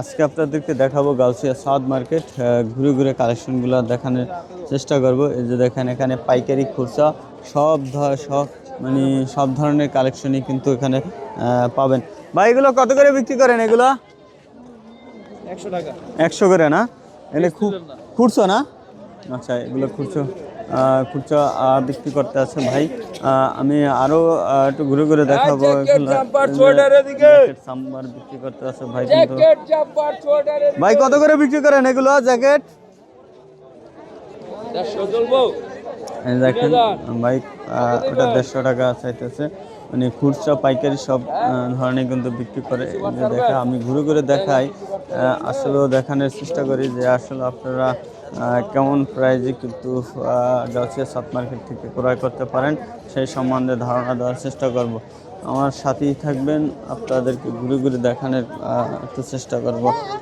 আজকে আপনাদেরকে দেখাবো গাউসিয়া সাউথ মার্কেট ঘুরে ঘুরে কালেকশনগুলো দেখানোর চেষ্টা করব। এই যে দেখেন এখানে পাইকারি খুচরা সব ধর সব মানে সব ধরনের কালেকশনই কিন্তু এখানে পাবেন। বা এগুলো কত করে বিক্রি করেন এগুলো? একশো টাকা। একশো করে না? এলে খুব খুঁড়ছো না? আচ্ছা এগুলো আহ, খুচরা বিক্রি করতে আছে ভাই। আমি আরও একটু ঘুরে ঘুরে দেখাবো সাম্বার বিক্রি করতে আছে ভাই কত করে বিক্রি করেন এগুলো জ্যাকেট দেখেন ভাই ওটা দেড়শো টাকা চাইতেছে। মানে খুচরা পাইকারি সব ধরনের কিন্তু বিক্রি করে। যে দেখা আমি ঘুরে ঘুরে দেখাই। আসলেও দেখানোর চেষ্টা করি যে আসলে আপনারা কেমন প্রাইজে কিন্তু গাছিয়া সাত মার্কেট থেকে ক্রয় করতে পারেন, সেই সম্বন্ধে ধারণা দেওয়ার চেষ্টা করব। আমার সাথেই থাকবেন, আপনাদেরকে ঘুরে ঘুরে দেখানোর একটু চেষ্টা করব।